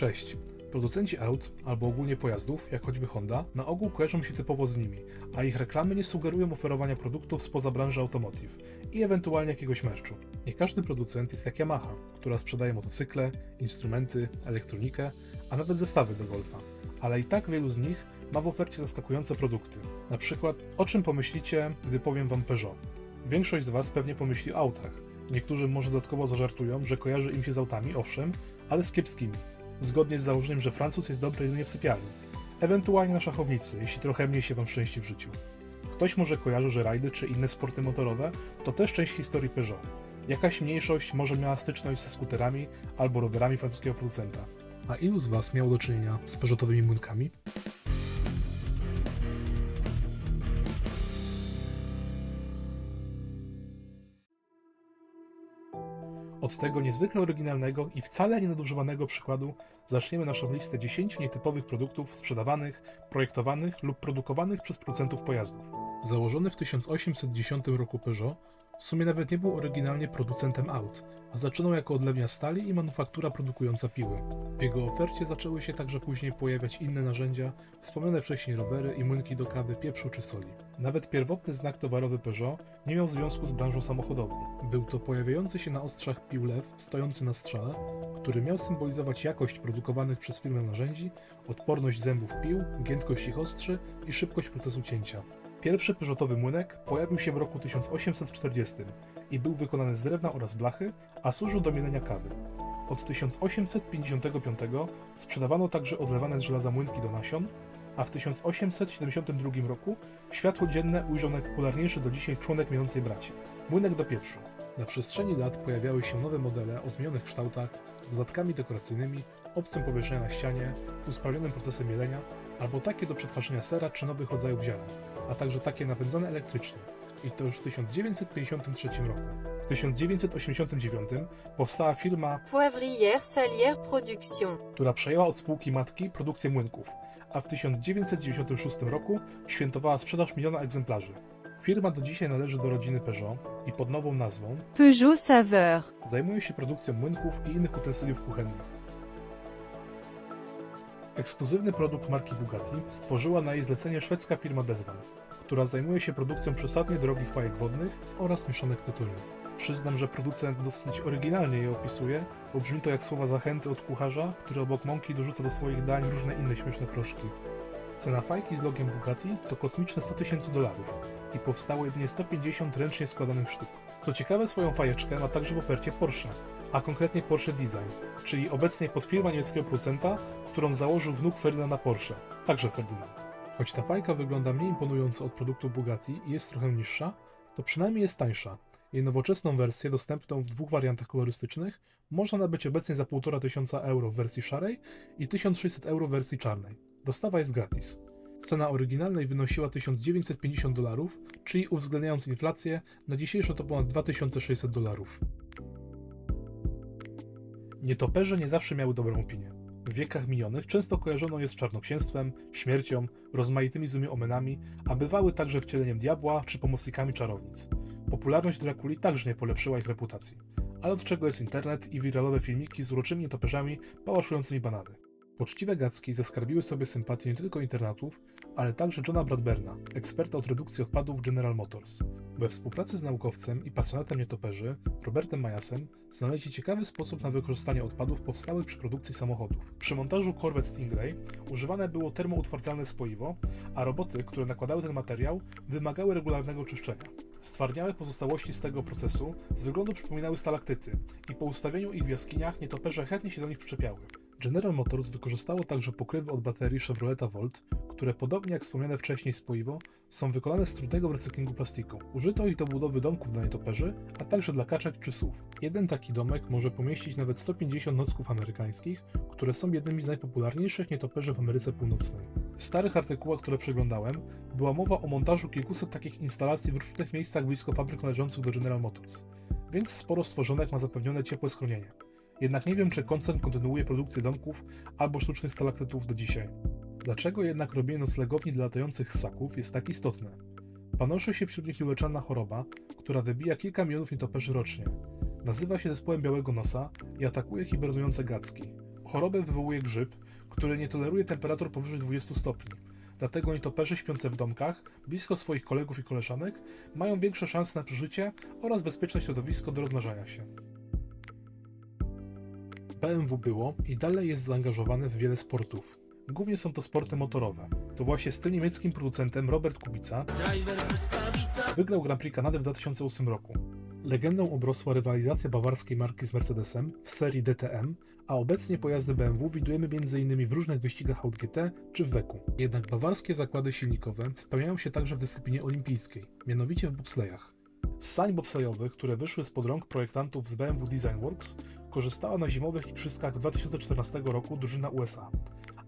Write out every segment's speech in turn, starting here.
Cześć. Producenci aut, albo ogólnie pojazdów, jak choćby Honda, na ogół kojarzą się typowo z nimi, a ich reklamy nie sugerują oferowania produktów spoza branży automotive i ewentualnie jakiegoś merchu. Nie każdy producent jest jak Yamaha, która sprzedaje motocykle, instrumenty, elektronikę, a nawet zestawy do golfa. Ale i tak wielu z nich ma w ofercie zaskakujące produkty. Na przykład, o czym pomyślicie, gdy powiem wam Peugeot? Większość z was pewnie pomyśli o autach. Niektórzy może dodatkowo zażartują, że kojarzy im się z autami, owszem, ale z kiepskimi zgodnie z założeniem, że Francuz jest dobry jedynie w sypialni. Ewentualnie na szachownicy, jeśli trochę mniej się Wam szczęści w życiu. Ktoś może kojarzy, że rajdy czy inne sporty motorowe to też część historii Peugeot. Jakaś mniejszość może miała styczność ze skuterami albo rowerami francuskiego producenta. A ilu z Was miało do czynienia z Peugeotowymi młynkami? Od tego niezwykle oryginalnego i wcale nie nadużywanego przykładu zaczniemy naszą listę 10 nietypowych produktów sprzedawanych, projektowanych lub produkowanych przez producentów pojazdów. Założony w 1810 roku Peugeot w sumie nawet nie był oryginalnie producentem aut, a zaczynał jako odlewnia stali i manufaktura produkująca piły. W jego ofercie zaczęły się także później pojawiać inne narzędzia, wspomniane wcześniej rowery i młynki do kawy, pieprzu czy soli. Nawet pierwotny znak towarowy Peugeot nie miał związku z branżą samochodową. Był to pojawiający się na ostrzach pił lew, stojący na strzale, który miał symbolizować jakość produkowanych przez firmę narzędzi, odporność zębów pił, giętkość ich ostrzy i szybkość procesu cięcia. Pierwszy Peugeotowy młynek pojawił się w roku 1840 i był wykonany z drewna oraz blachy, a służył do mielenia kawy. Od 1855 sprzedawano także odlewane z żelaza młynki do nasion, a w 1872 roku światło dzienne ujrzał najpopularniejszy do dzisiaj członek mielącej braci młynek do pieprzu. Na przestrzeni lat pojawiały się nowe modele o zmienionych kształtach, z dodatkami dekoracyjnymi, obcym powieszenia na ścianie, usprawnionym procesem mielenia, albo takie do przetwarzania sera czy nowych rodzajów ziaren, a także takie napędzane elektrycznie. I to już w 1953 roku. W 1989 powstała firma, Poivrière Salière Production. która przejęła od spółki matki produkcję młynków, a w 1996 roku świętowała sprzedaż miliona egzemplarzy. Firma do dzisiaj należy do rodziny Peugeot i pod nową nazwą Peugeot Saveur. Zajmuje się produkcją młynków i innych utensyliów kuchennych. Ekskluzywny produkt marki Bugatti stworzyła na jej zlecenie szwedzka firma Desvan, która zajmuje się produkcją przesadnie drogich fajek wodnych oraz mieszanek tytoniu. Przyznam, że producent dosyć oryginalnie je opisuje, bo brzmi to jak słowa zachęty od kucharza, który obok mąki dorzuca do swoich dań różne inne śmieszne proszki. Cena fajki z logiem Bugatti to kosmiczne 100 tysięcy dolarów i powstało jedynie 150 ręcznie składanych sztuk. Co ciekawe, swoją fajeczkę ma także w ofercie Porsche, a konkretnie Porsche Design, czyli obecnie podfirma niemieckiego producenta, którą założył wnuk Ferdynanda Porsche, także Ferdynand. Choć ta fajka wygląda mniej imponująco od produktu Bugatti i jest trochę niższa, to przynajmniej jest tańsza. Jej nowoczesną wersję, dostępną w dwóch wariantach kolorystycznych, można nabyć obecnie za 1,5 tysiąca euro w wersji szarej i 1600 euro w wersji czarnej. Dostawa jest gratis. Cena oryginalnej wynosiła 1950 dolarów, czyli uwzględniając inflację, na dzisiejsze to ponad 2600 dolarów. Nietoperze nie zawsze miały dobrą opinię. W wiekach minionych często kojarzono je z czarnoksięstwem, śmiercią, rozmaitymi złymi omenami, a bywały także wcieleniem diabła czy pomocnikami czarownic. Popularność Drakuli także nie polepszyła ich reputacji. Ale od czego jest internet i wiralowe filmiki z uroczymi nietoperzami pałaszującymi banany? Poczciwe gacki zaskarbiły sobie sympatię nie tylko internatów, ale także Johna Bradberna, eksperta od redukcji odpadów General Motors. We współpracy z naukowcem i pasjonatem nietoperzy, Robertem Majasem, znaleźli ciekawy sposób na wykorzystanie odpadów powstałych przy produkcji samochodów. Przy montażu Corvette Stingray używane było termoutwardzalne spoiwo, a roboty, które nakładały ten materiał, wymagały regularnego czyszczenia. Stwardniałe pozostałości z tego procesu z wyglądu przypominały stalaktyty i po ustawieniu ich w jaskiniach nietoperze chętnie się do nich przyczepiały. General Motors wykorzystało także pokrywy od baterii Chevroleta Volt, które podobnie jak wspomniane wcześniej spoiwo, są wykonane z trudnego recyklingu plastiku. Użyto ich do budowy domków dla nietoperzy, a także dla kaczek czy słów. Jeden taki domek może pomieścić nawet 150 nocków amerykańskich, które są jednymi z najpopularniejszych nietoperzy w Ameryce Północnej. W starych artykułach, które przeglądałem, była mowa o montażu kilkuset takich instalacji w różnych miejscach blisko fabryk należących do General Motors, więc sporo stworzonek ma zapewnione ciepłe schronienie. Jednak nie wiem, czy koncern kontynuuje produkcję domków albo sztucznych stalaktytów do dzisiaj. Dlaczego jednak robienie noclegowni dla latających ssaków jest tak istotne? Panoszy się wśród nich nieuleczalna choroba, która wybija kilka milionów nietoperzy rocznie. Nazywa się zespołem białego nosa i atakuje hibernujące gacki. Chorobę wywołuje grzyb, który nie toleruje temperatur powyżej 20 stopni. Dlatego nietoperze śpiące w domkach, blisko swoich kolegów i koleżanek, mają większe szanse na przeżycie oraz bezpieczne środowisko do rozmnażania się. BMW było i dalej jest zaangażowane w wiele sportów. Głównie są to sporty motorowe. To właśnie z tym niemieckim producentem Robert Kubica wygrał Grand Prix Kanady w 2008 roku. Legendą obrosła rywalizacja bawarskiej marki z Mercedesem w serii DTM, a obecnie pojazdy BMW widujemy m.in. w różnych wyścigach Audi GT czy w WEC-u. Jednak bawarskie zakłady silnikowe spełniają się także w dyscyplinie olimpijskiej, mianowicie w bobslejach. Z sań bobslejowych, które wyszły spod rąk projektantów z BMW Design Works, korzystała na zimowych igrzyskach 2014 roku drużyna USA.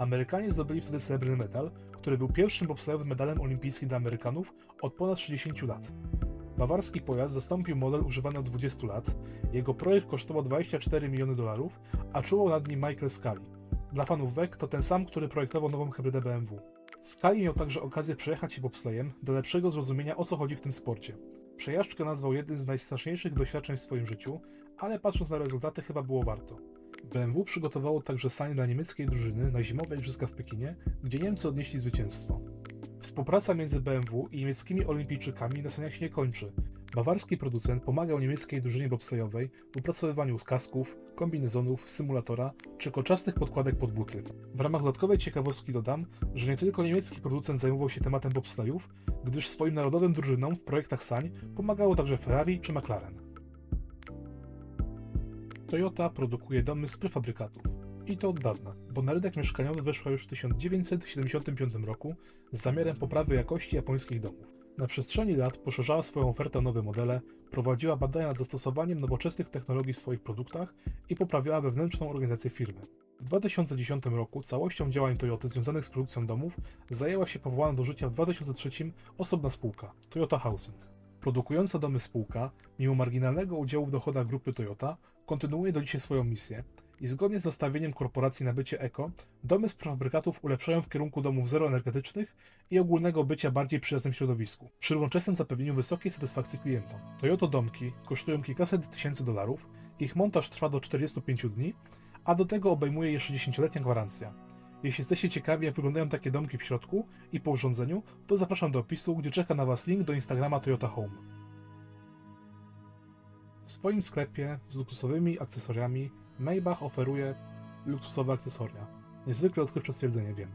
Amerykanie zdobyli wtedy srebrny medal, który był pierwszym bobslejowym medalem olimpijskim dla Amerykanów od ponad 60 lat. Bawarski pojazd zastąpił model używany od 20 lat. Jego projekt kosztował 24 miliony dolarów, a czuwał nad nim Michael Scali. Dla fanów WEC to ten sam, który projektował nową hybrydę BMW. Scali miał także okazję przejechać się bobslejem dla lepszego zrozumienia o co chodzi w tym sporcie. Przejażdżkę nazwał jednym z najstraszniejszych doświadczeń w swoim życiu, ale patrząc na rezultaty chyba było warto. BMW przygotowało także sanie dla niemieckiej drużyny na zimowe igrzyska w Pekinie, gdzie Niemcy odnieśli zwycięstwo. Współpraca między BMW i niemieckimi olimpijczykami na saniach się nie kończy. Bawarski producent pomagał niemieckiej drużynie bobslejowej w opracowywaniu kasków, kombinezonów, symulatora czy kolczastych podkładek pod buty. W ramach dodatkowej ciekawostki dodam, że nie tylko niemiecki producent zajmował się tematem bobslejów, gdyż swoim narodowym drużynom w projektach sań pomagało także Ferrari czy McLaren. Toyota produkuje domy z prefabrykatów. I to od dawna, bo na rynek mieszkaniowy weszła już w 1975 roku z zamiarem poprawy jakości japońskich domów. Na przestrzeni lat poszerzała swoją ofertę o nowe modele, prowadziła badania nad zastosowaniem nowoczesnych technologii w swoich produktach i poprawiała wewnętrzną organizację firmy. W 2010 roku całością działań Toyoty związanych z produkcją domów zajęła się powołana do życia w 2003 osobna spółka Toyota Housing. Produkująca domy spółka, mimo marginalnego udziału w dochodach grupy Toyota, kontynuuje do dzisiaj swoją misję i zgodnie z nastawieniem korporacji na bycie eko, domy z prefabrykatów ulepszają w kierunku domów zeroenergetycznych i ogólnego bycia bardziej przyjaznym środowisku, przy równocześnym zapewnieniu wysokiej satysfakcji klientom. Toyota domki kosztują kilkaset tysięcy dolarów, ich montaż trwa do 45 dni, a do tego obejmuje jeszcze 10-letnia gwarancja. Jeśli jesteście ciekawi, jak wyglądają takie domki w środku i po urządzeniu, to zapraszam do opisu, gdzie czeka na Was link do Instagrama Toyota Home. W swoim sklepie z luksusowymi akcesoriami Maybach oferuje luksusowe akcesoria. Niezwykle odkrywcze stwierdzenie, wiem.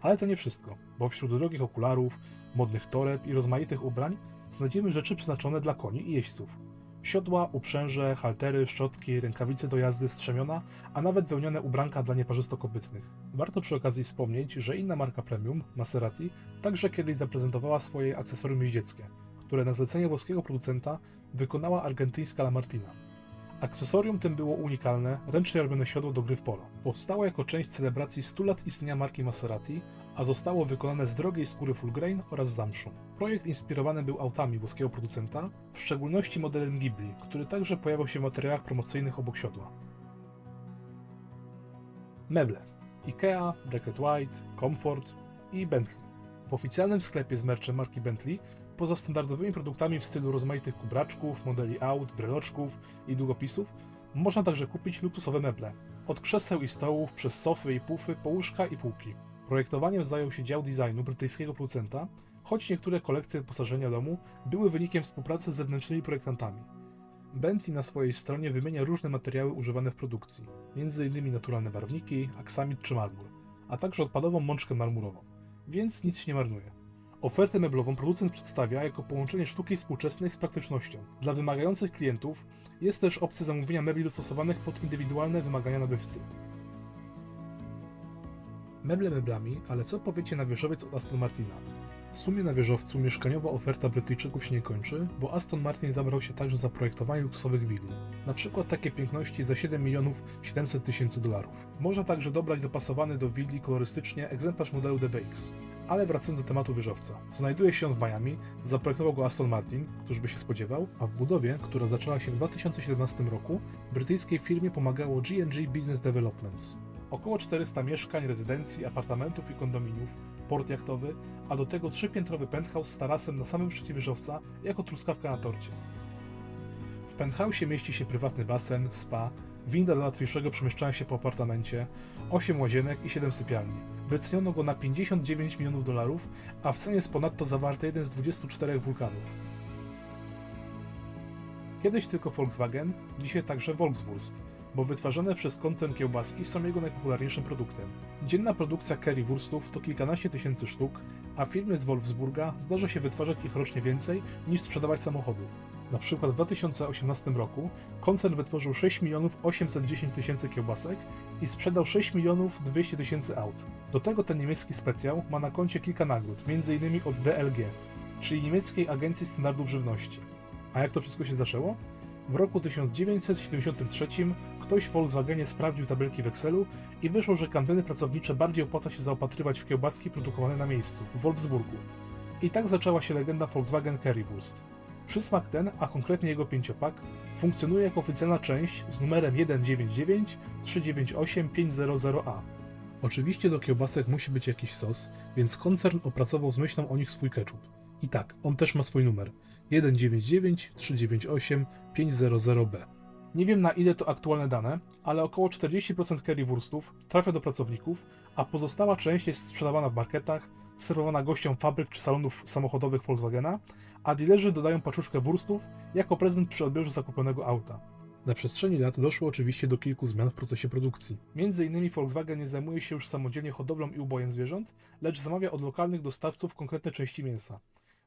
Ale to nie wszystko, bo wśród drogich okularów, modnych toreb i rozmaitych ubrań znajdziemy rzeczy przeznaczone dla koni i jeźdźców. Siodła, uprzęże, haltery, szczotki, rękawice do jazdy, strzemiona, a nawet wełnione ubranka dla nieparzysto-kopytnych. Warto przy okazji wspomnieć, że inna marka premium, Maserati, także kiedyś zaprezentowała swoje akcesorium jeździeckie, które na zlecenie włoskiego producenta wykonała argentyńska Lamartina. Akcesorium tym było unikalne, ręcznie robione siodło do gry w polo. Powstało jako część celebracji 100 lat istnienia marki Maserati, a zostało wykonane z drogiej skóry full grain oraz zamszu. Projekt inspirowany był autami włoskiego producenta, w szczególności modelem Ghibli, który także pojawiał się w materiałach promocyjnych obok siodła. Meble IKEA, Black White, Comfort i Bentley. W oficjalnym sklepie z merchem marki Bentley Poza standardowymi produktami w stylu rozmaitych kubraczków, modeli aut, breloczków i długopisów, można także kupić luksusowe meble. Od krzeseł i stołów, przez sofy i pufy, po łóżka i półki. Projektowaniem zajął się dział designu brytyjskiego producenta, choć niektóre kolekcje wyposażenia domu były wynikiem współpracy z zewnętrznymi projektantami. Bentley na swojej stronie wymienia różne materiały używane w produkcji, m.in. naturalne barwniki, aksamit czy marmur, a także odpadową mączkę marmurową, więc nic się nie marnuje. Ofertę meblową producent przedstawia jako połączenie sztuki współczesnej z praktycznością. Dla wymagających klientów jest też opcja zamówienia mebli dostosowanych pod indywidualne wymagania nabywcy. Meble meblami, ale co powiecie na wieżowiec od Aston Martina? W sumie na wieżowcu mieszkaniowa oferta Brytyjczyków się nie kończy, bo Aston Martin zabrał się także za projektowanie luksusowych willi. Na przykład takie piękności za 7 milionów 700 tysięcy dolarów. Można także dobrać dopasowany do willi kolorystycznie egzemplarz modelu DBX. Ale wracając do tematu wieżowca. Znajduje się on w Miami, zaprojektował go Aston Martin, któż by się spodziewał, a w budowie, która zaczęła się w 2017 roku, brytyjskiej firmie pomagało G&G Business Developments. Około 400 mieszkań, rezydencji, apartamentów i kondominiów, port jachtowy, a do tego trzypiętrowy penthouse z tarasem na samym szczycie wieżowca jako truskawka na torcie. W penthouse'ie mieści się prywatny basen, spa, winda dla łatwiejszego przemieszczania się po apartamencie, 8 łazienek i 7 sypialni. Wyceniono go na 59 milionów dolarów, a w cenie jest ponadto zawarty jeden z 24 wulkanów. Kiedyś tylko Volkswagen, dzisiaj także Volkswurst, bo wytwarzane przez koncern kiełbaski są jego najpopularniejszym produktem. Dzienna produkcja currywurstów to kilkanaście tysięcy sztuk, a firmy z Wolfsburga zdarza się wytwarzać ich rocznie więcej niż sprzedawać samochodów. Na przykład w 2018 roku koncern wytworzył 6 milionów 810 tysięcy kiełbasek i sprzedał 6 milionów 200 tysięcy aut. Do tego ten niemiecki specjał ma na koncie kilka nagród, m.in. od DLG, czyli niemieckiej agencji standardów żywności. A jak to wszystko się zaczęło? W roku 1973 ktoś w Volkswagenie sprawdził tabelki w Excelu i wyszło, że kantyny pracownicze bardziej opłaca się zaopatrywać w kiełbaski produkowane na miejscu, w Wolfsburgu. I tak zaczęła się legenda Volkswagen Currywurst. Przysmak ten, a konkretnie jego pięciopak, funkcjonuje jako oficjalna część z numerem 199 398 500A. Oczywiście do kiełbasek musi być jakiś sos, więc koncern opracował z myślą o nich swój ketchup. I tak, on też ma swój numer 199 398 500B. Nie wiem na ile to aktualne dane, ale około 40% currywurstów trafia do pracowników, a pozostała część jest sprzedawana w marketach, serwowana gościom fabryk czy salonów samochodowych Volkswagena, a dealerzy dodają paczuszkę wurstów jako prezent przy odbiorze zakupionego auta. Na przestrzeni lat doszło oczywiście do kilku zmian w procesie produkcji. Między innymi Volkswagen nie zajmuje się już samodzielnie hodowlą i ubojem zwierząt, lecz zamawia od lokalnych dostawców konkretne części mięsa.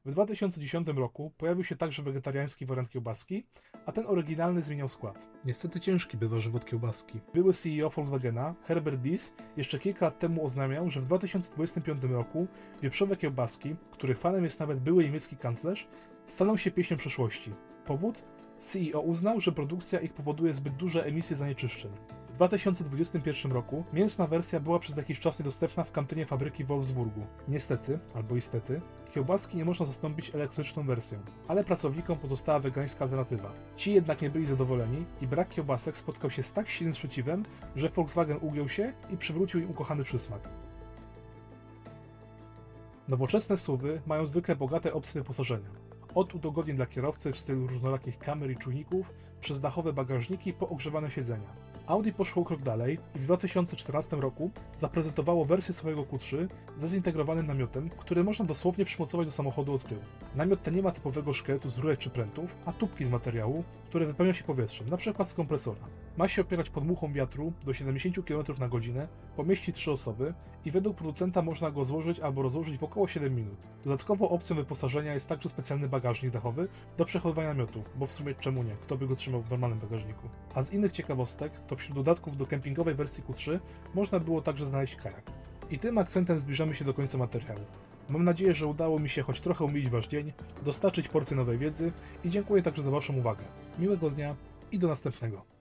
W 2010 roku pojawił się także wegetariański wariant kiełbaski, a ten oryginalny zmieniał skład. Niestety ciężki bywa żywot kiełbaski. Były CEO Volkswagena, Herbert Diess, jeszcze kilka lat temu oznamiał, że w 2025 roku wieprzowe kiełbaski, których fanem jest nawet były niemiecki kanclerz, staną się pieśnią przeszłości. Powód? CEO uznał, że produkcja ich powoduje zbyt duże emisje zanieczyszczeń. W 2021 roku mięsna wersja była przez jakiś czas niedostępna w kantynie fabryki w Wolfsburgu. Niestety, albo istety, kiełbaski nie można zastąpić elektryczną wersją, ale pracownikom pozostała wegańska alternatywa. Ci jednak nie byli zadowoleni i brak kiełbasek spotkał się z tak silnym sprzeciwem, że Volkswagen ugiął się i przywrócił im ukochany przysmak. Nowoczesne SUVy mają zwykle bogate opcje wyposażenia. Od udogodnień dla kierowcy w stylu różnorakich kamer i czujników, przez dachowe bagażniki po ogrzewane siedzenia. Audi poszło krok dalej i w 2014 roku zaprezentowało wersję swojego Q3 ze zintegrowanym namiotem, który można dosłownie przymocować do samochodu od tyłu. Namiot ten nie ma typowego szkieletu z rurek czy prętów, a tubki z materiału, które wypełnia się powietrzem, np. z kompresora. Ma się opierać pod muchą wiatru do 70 km na godzinę, pomieści 3 osoby i według producenta można go złożyć albo rozłożyć w około 7 minut. Dodatkową opcją wyposażenia jest także specjalny bagażnik dachowy do przechowywania namiotu, bo w sumie czemu nie, kto by go trzymał w normalnym bagażniku. A z innych ciekawostek, to wśród dodatków do kempingowej wersji Q3 można było także znaleźć kajak. I tym akcentem zbliżamy się do końca materiału. Mam nadzieję, że udało mi się choć trochę umilić Wasz dzień, dostarczyć porcję nowej wiedzy i dziękuję także za Waszą uwagę. Miłego dnia i do następnego.